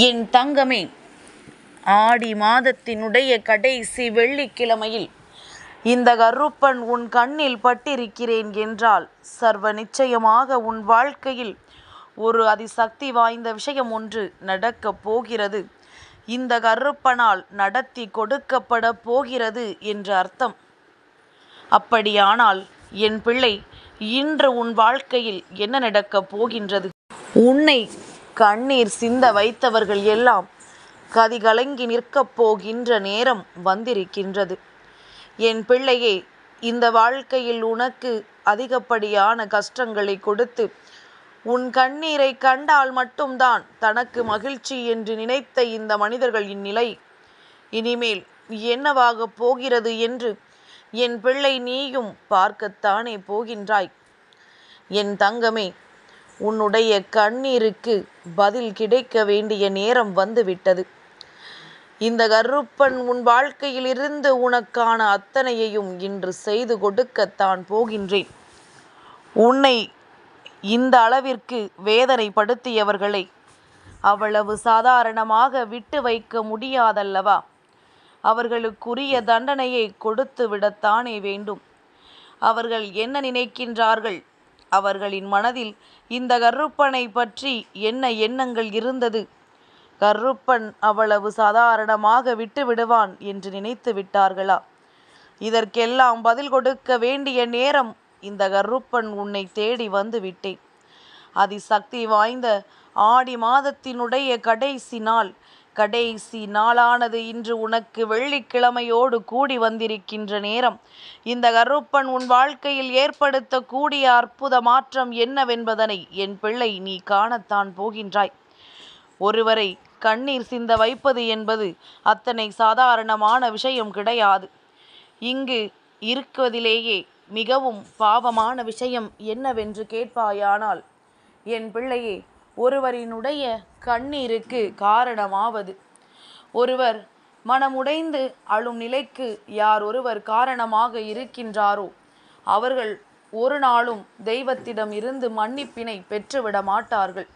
என் தங்கமே ஆடி மாதத்தினுடைய கடைசி வெள்ளிக்கிழமையில் இந்த கருப்பன் உன் கண்ணில் பட்டிருக்கிறேன் என்றால் சர்வ நிச்சயமாக உன் வாழ்க்கையில் ஒரு அதிசக்தி வாய்ந்த விஷயம் ஒன்று நடக்கப் போகிறது. இந்த கருப்பனால் நடத்தி கொடுக்கப்பட போகிறது என்று அர்த்தம். அப்படியானால் என் பிள்ளை இன்று உன் வாழ்க்கையில் என்ன நடக்கப் போகின்றது? உன்னை கண்ணீர் சிந்த வைத்தவர்கள் எல்லாம் கதிகலங்கி நிற்கப் போகின்ற நேரம் வந்திருக்கின்றது. என் பிள்ளையே இந்த வாழ்க்கையில் உனக்கு அதிகப்படியான கஷ்டங்களை கொடுத்து உன் கண்ணீரை கண்டால் மட்டும்தான் தனக்கு மகிழ்ச்சி என்று நினைத்த இந்த மனிதர்கள் இந்நிலை. இனிமேல் என்னவாகப் போகிறது என்று என் பிள்ளை நீயும் பார்க்கத்தானே போகின்றாய். என் தங்கமே உன்னுடைய கண்ணீருக்கு பதில் கிடைக்க வேண்டிய நேரம் வந்துவிட்டது. இந்த கருப்பன் உன் வாழ்க்கையிலிருந்து உனக்கான அத்தனையையும் இன்று செய்து கொடுக்கத்தான் போகின்றேன். உன்னை இந்த அளவிற்கு வேதனைப்படுத்தியவர்களை அவ்வளவு சாதாரணமாக விட்டு வைக்க முடியாதல்லவா? அவர்களுக்குரிய தண்டனையை கொடுத்து விடத்தானே வேண்டும். அவர்கள் என்ன நினைக்கின்றார்கள்? அவர்களின் மனதில் இந்த கருப்பனை பற்றி என்ன எண்ணங்கள் இருந்தது? கருப்பன் அவ்வளவு சாதாரணமாக விட்டு விடுவான் என்று நினைத்து விட்டார்களா? இதற்கெல்லாம் பதில் கொடுக்க வேண்டிய நேரம் இந்த கருப்பன் உன்னை தேடி வந்து விட்டேன். அதிசக்தி வாய்ந்த ஆடி மாதத்தினுடைய கடைசி நாள். கடைசி நாளானது இன்று உனக்கு வெள்ளிக்கிழமையோடு கூடி வந்திருக்கின்ற நேரம். இந்த கருப்பன் உன் வாழ்க்கையில் ஏற்படுத்தக்கூடிய அற்புத மாற்றம் என்னவென்பதனை என் பிள்ளை நீ காணத்தான் போகின்றாய். ஒருவரை கண்ணீர் சிந்த வைப்பது என்பது அத்தனை சாதாரணமான விஷயம் கிடையாது. இங்கு இருக்குவதிலேயே மிகவும் பாவமான விஷயம் என்னவென்று கேட்பாயானால் என் பிள்ளையே ஒருவரினுடைய கண்ணீருக்கு காரணமாவது. ஒருவர் மனமுடைந்து அழும் நிலைக்கு யார் ஒருவர் காரணமாக இருக்கின்றாரோ அவர்கள் ஒரு நாளும் தெய்வத்திடம் இருந்து மன்னிப்பினை பெற்றுவிட மாட்டார்கள்.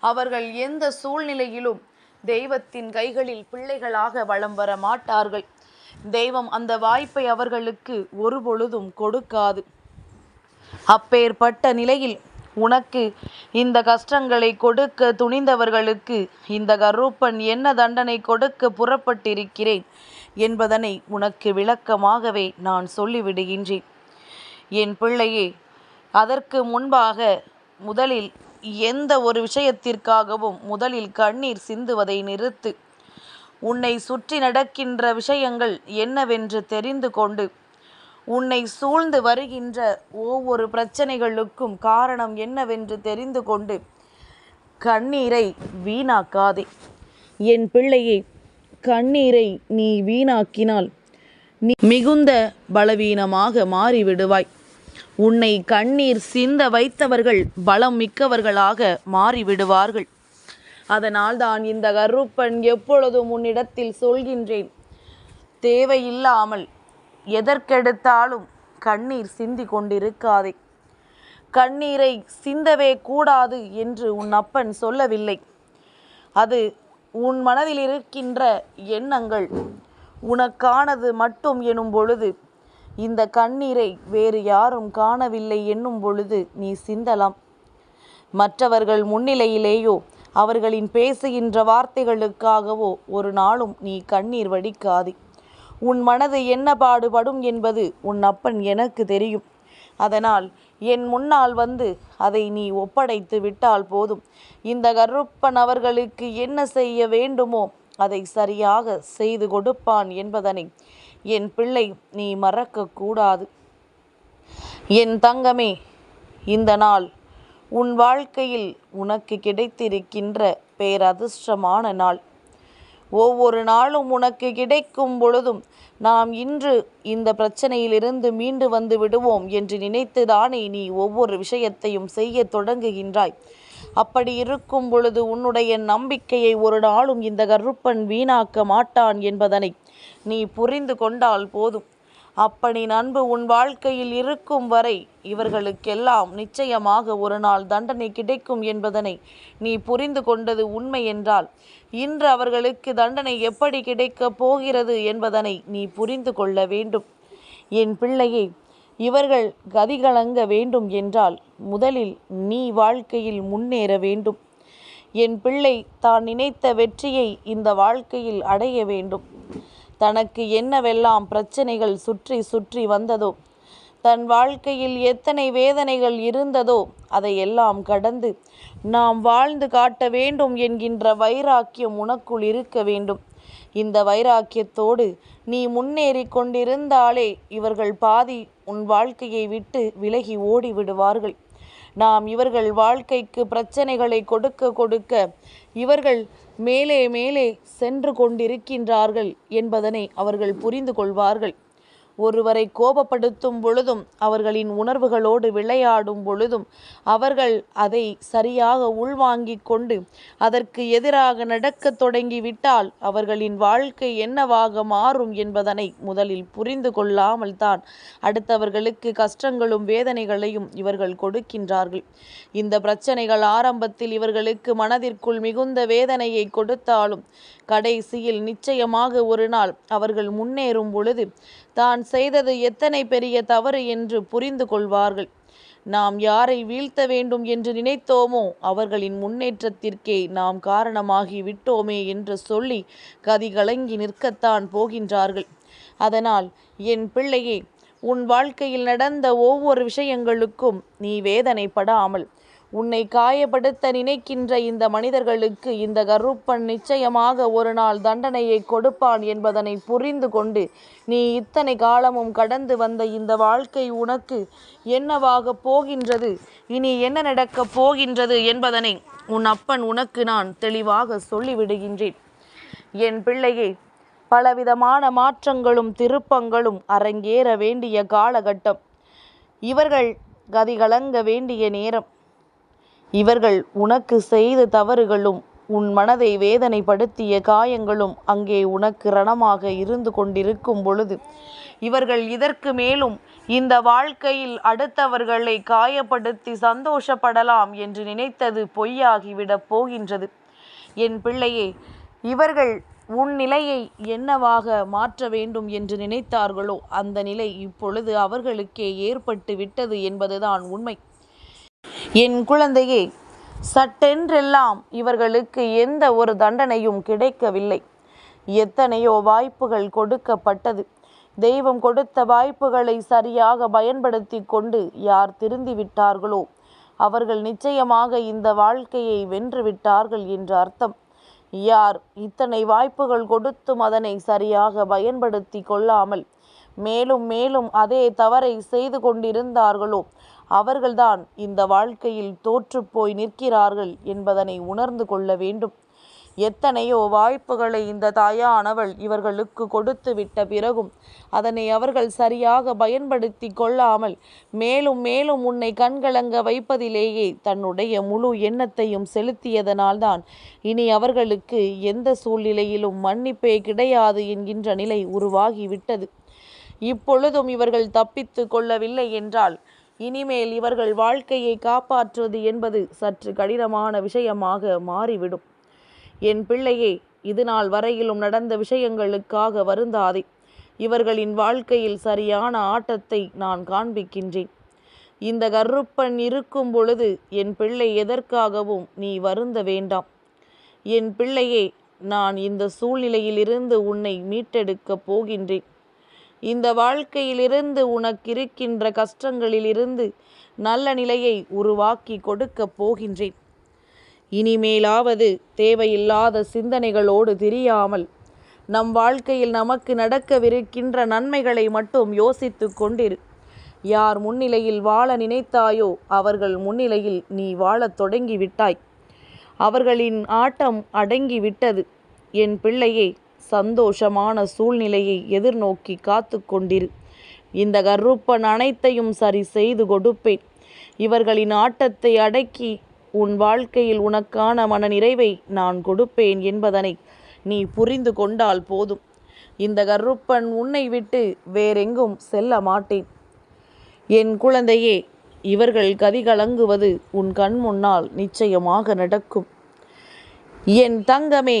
அவர்கள் எந்த சூழ்நிலையிலும் தெய்வத்தின் கைகளில் பிள்ளைகளாக வலம் வர மாட்டார்கள். தெய்வம் அந்த வாய்ப்பை அவர்களுக்கு ஒரு பொழுதும் கொடுக்காது. அப்பேற்பட்ட நிலையில் உனக்கு. இந்த கஷ்டங்களை கொடுக்க துணிந்தவர்களுக்கு இந்த கருப்பன் என்ன தண்டனை கொடுக்க புறப்பட்டிருக்கிறேன் என்பதனை உனக்கு விளக்கமாகவே நான் சொல்லிவிடுகின்றேன். என் பிள்ளையே அதற்கு முன்பாக முதலில் எந்த ஒரு விஷயத்திற்காகவும் முதலில் கண்ணீர் சிந்துவதை நிறுத்து. உன்னை சுற்றி நடக்கின்ற விஷயங்கள் என்னவென்று தெரிந்து கொண்டு உன்னை சூழ்ந்து வருகின்ற ஒவ்வொரு பிரச்சனைகளுக்கும் காரணம் என்னவென்று தெரிந்து கொண்டு கண்ணீரை வீணாக்காதே. என் பிள்ளையே கண்ணீரை நீ வீணாக்கினால் நீ மிகுந்த பலவீனமாக மாறிவிடுவாய். உன்னை கண்ணீர் சிந்த வைத்தவர்கள் பலம் மிக்கவர்களாக மாறிவிடுவார்கள். அதனால் தான் இந்த கருப்பன் எப்பொழுதும் உன்னிடத்தில் சொல்கின்றேன் தேவையில்லாமல் எதற்கெடுத்தாலும் கண்ணீர் சிந்தி கொண்டிருக்காதே. கண்ணீரை சிந்தவே கூடாது என்று உன் அப்பன் சொல்லவில்லை. அது உன் மனதில் இருக்கின்ற எண்ணங்கள். உனக்கானது மட்டும் எனும் பொழுது இந்த கண்ணீரை வேறு யாரும் காணவில்லை என்னும் பொழுது நீ சிந்தலாம். மற்றவர்கள் முன்னிலையிலேயோ அவர்களின் பேசுகின்ற வார்த்தைகளுக்காகவோ ஒரு நாளும் நீ கண்ணீர் வடிக்காதே. உன் மனது என்ன பாடுபடும் என்பது உன் அப்பன் எனக்கு தெரியும். அதனால் என் முன்னால் வந்து அதை நீ ஒப்படைத்து விட்டால் போதும். இந்த கருப்பன் அவர்களுக்கு என்ன செய்ய வேண்டுமோ அதை சரியாக செய்து கொடுப்பான் என்பதனை என் பிள்ளை நீ மறக்கக்கூடாது. என் தங்கமே இந்த நாள் உன் வாழ்க்கையில் உனக்கு கிடைத்திருக்கின்ற பேரதிர்ஷ்டமான நாள். ஒவ்வொரு நாளும் உனக்கு கிடைக்கும் பொழுதும் நாம் இன்று இந்த பிரச்சனையிலிருந்து மீண்டு வந்து விடுவோம் என்று நினைத்துதானே நீ ஒவ்வொரு விஷயத்தையும் செய்ய தொடங்குகின்றாய். அப்படி இருக்கும் பொழுது உன்னுடைய நம்பிக்கையை ஒரு நாளும் இந்த கருப்பன் வீணாக்க மாட்டான் என்பதனை நீ புரிந்து கொண்டால் போதும். அப்பனின் அன்பு உன் வாழ்க்கையில் இருக்கும் வரை இவர்களுக்கெல்லாம் நிச்சயமாக ஒரு நாள் தண்டனை கிடைக்கும் என்பதனை நீ புரிந்து கொண்டது உண்மை என்றால் இன்று அவர்களுக்கு தண்டனை எப்படி கிடைக்கப் போகிறது என்பதனை நீ புரிந்து கொள்ள வேண்டும். என் பிள்ளையே இவர்கள் கதிகலங்க வேண்டும் என்றால் முதலில் நீ வாழ்க்கையில் முன்னேற வேண்டும். என் பிள்ளை தான் நினைத்த வெற்றியை இந்த வாழ்க்கையில் அடைய வேண்டும். தனக்கு என்னவெல்லாம் பிரச்சனைகள் சுற்றி சுற்றி வந்ததோ? தன் வாழ்க்கையில் எத்தனை வேதனைகள் இருந்ததோ? அதையெல்லாம் கடந்து நாம் வாழ்ந்து காட்ட வேண்டும் என்கின்ற வைராக்கியம் உனக்குள் இருக்க வேண்டும். இந்த வைராக்கியத்தோடு நீ முன்னேறி கொண்டிருந்தாலே இவர்கள் பாதி உன் வாழ்க்கையை விட்டு விலகி ஓடி விடுவார்கள் நாம் இவர்கள் வாழ்க்கைக்கு பிரச்சனைகளை கொடுக்க கொடுக்க இவர்கள் மேலே மேலே சென்று கொண்டிருக்கின்றார்கள் என்பதனை அவர்கள் புரிந்து கொள்வார்கள். ஒருவரை கோபப்படுத்தும் பொழுதும் அவர்களின் உணர்வுகளோடு விளையாடும் பொழுதும் அவர்கள் அதை சரியாக உள்வாங்கிக் கொண்டு அதற்கு எதிராக நடக்கத் தொடங்கிவிட்டால் அவர்களின் வாழ்க்கை என்னவாக மாறும் என்பதனை முதலில் புரிந்து கொள்ளாமல் தான் அடுத்தவர்களுக்கு கஷ்டங்களும் வேதனைகளையும் இவர்கள் கொடுக்கின்றார்கள். இந்த பிரச்சனைகள் ஆரம்பத்தில் இவர்களுக்கு மனதிற்குள் மிகுந்த வேதனையை கொடுத்தாலும் கடைசியில் நிச்சயமாக ஒரு நாள் அவர்கள் முன்னேறும் பொழுது தான் செய்தது எத்தனை பெரிய தவறு என்று புரிந்து கொள்வார்கள். நாம் யாரை வீழ்த்த வேண்டும் என்று நினைத்தோமோ அவர்களின் முன்னேற்றத்திற்கே நாம் காரணமாகி விட்டோமே என்று சொல்லி கதி கலங்கி நிற்கத்தான் போகின்றார்கள். அதனால் என் பிள்ளையே உன் வாழ்க்கையில் நடந்த ஒவ்வொரு விஷயங்களுக்கும் நீ வேதனைப்படாமல் உன்னை காயப்படுத்த நினைக்கின்ற இந்த மனிதர்களுக்கு இந்த கருப்பன் நிச்சயமாக ஒரு நாள் தண்டனையை கொடுப்பான் என்பதனை புரிந்து கொண்டு நீ இத்தனை காலமும் கடந்து வந்த இந்த வாழ்க்கை உனக்கு என்னவாக போகின்றது? இனி என்ன நடக்கப் போகின்றது என்பதனை உன் அப்பன் உனக்கு நான் தெளிவாக சொல்லிவிடுகின்றேன். என் பிள்ளையே பலவிதமான மாற்றங்களும் திருப்பங்களும் அரங்கேற வேண்டிய காலகட்டம். இவர்கள் கதிகலங்க வேண்டிய நேரம். இவர்கள் உனக்கு செய்த தவறுகளும் உன் மனதை வேதனைப்படுத்திய காயங்களும் அங்கே உனக்கு ரணமாக இருந்து கொண்டிருக்கும் பொழுது இவர்கள் இதற்கு மேலும் இந்த வாழ்க்கையில் அடுத்தவர்களை காயப்படுத்தி சந்தோஷப்படலாம் என்று நினைத்தது பொய்யாகிவிடப் போகின்றது. என் பிள்ளையே இவர்கள் உன் நிலையை என்னவாக மாற்ற வேண்டும் என்று நினைத்தார்களோ அந்த நிலை இப்பொழுது அவர்களுக்கே ஏற்பட்டு விட்டது என்பதுதான் உண்மை. என் குழந்தையே சட்டென்றெல்லாம் இவர்களுக்கு எந்த ஒரு தண்டனையும் கிடைக்கவில்லை. எத்தனையோ வாய்ப்புகள் கொடுக்கப்பட்டது. தெய்வம் கொடுத்த வாய்ப்புகளை சரியாக பயன்படுத்தி கொண்டு யார் திருந்திவிட்டார்களோ அவர்கள் நிச்சயமாக இந்த வாழ்க்கையை வென்று விட்டார்கள் என்று அர்த்தம். யார் இத்தனை வாய்ப்புகள் கொடுத்தும் அதனை சரியாக பயன்படுத்தி கொள்ளாமல் மேலும் மேலும் அதே தவறை செய்து கொண்டிருந்தார்களோ அவர்கள்தான் இந்த வாழ்க்கையில் தோற்றுப்போய் நிற்கிறார்கள் என்பதனை உணர்ந்து கொள்ள வேண்டும். எத்தனையோ வாய்ப்புகளை இந்த தாயானவள் இவர்களுக்கு கொடுத்து விட்ட பிறகும் அதனை அவர்கள் சரியாக பயன்படுத்தி கொள்ளாமல் மேலும் மேலும் உன்னை கண்கலங்க வைப்பதிலேயே தன்னுடைய முழு எண்ணத்தையும் செலுத்தியதனால்தான் இனி அவர்களுக்கு எந்த சூழ்நிலையிலும் மன்னிப்பே கிடையாது என்கின்ற நிலை உருவாகிவிட்டது. இப்பொழுதும் இவர்கள் தப்பித்து கொள்ளவில்லை என்றால் இனிமேல் இவர்கள் வாழ்க்கையை காப்பாற்றுவது என்பது சற்று கடினமான விஷயமாக மாறிவிடும். என் பிள்ளையே இது நாள் வரையிலும் நடந்த விஷயங்களுக்காக வருந்தாதே. இவர்களின் வாழ்க்கையில் சரியான ஆட்டத்தை நான் காண்பிக்கின்றேன். இந்த கருப்பன் இருக்கும் பொழுது என் பிள்ளை எதற்காகவும் நீ வருந்த வேண்டாம். என் பிள்ளையே நான் இந்த சூழ்நிலையிலிருந்து உன்னை மீட்டெடுக்கப் போகின்றேன். இந்த வாழ்க்கையிலிருந்து உனக்கிருக்கின்ற கஷ்டங்களிலிருந்து நல்ல நிலையை உருவாக்கி கொடுக்கப் போகின்றேன். இனிமேலாவது தேவையில்லாத சிந்தனைகளோடு திரியாமல் நம் வாழ்க்கையில் நமக்கு நடக்கவிருக்கின்ற நன்மைகளை மட்டும் யோசித்து கொண்டிரு. யார் முன்னிலையில் வாழ நினைத்தாயோ அவர்கள் முன்னிலையில் நீ வாழத் தொடங்கிவிட்டாய். அவர்களின் ஆட்டம் அடங்கிவிட்டது. என் பிள்ளையே சந்தோஷமான சூழ்நிலையை எதிர்நோக்கி காத்து கொண்டிரு இந்த கருப்பன் அனைத்தையும் சரி செய்து கொடுப்பேன். இவர்களின் ஆட்டத்தை அடக்கி உன் வாழ்க்கையில் உனக்கான மன நிறைவை நான் கொடுப்பேன் என்பதனை நீ புரிந்து கொண்டால் போதும். இந்த கருப்பன் உன்னை விட்டு வேறெங்கும் செல்ல மாட்டேன். என் குழந்தையே இவர்கள் கதிகலங்குவது உன் கண் முன்னால் நிச்சயமாக நடக்கும். என் தங்கமே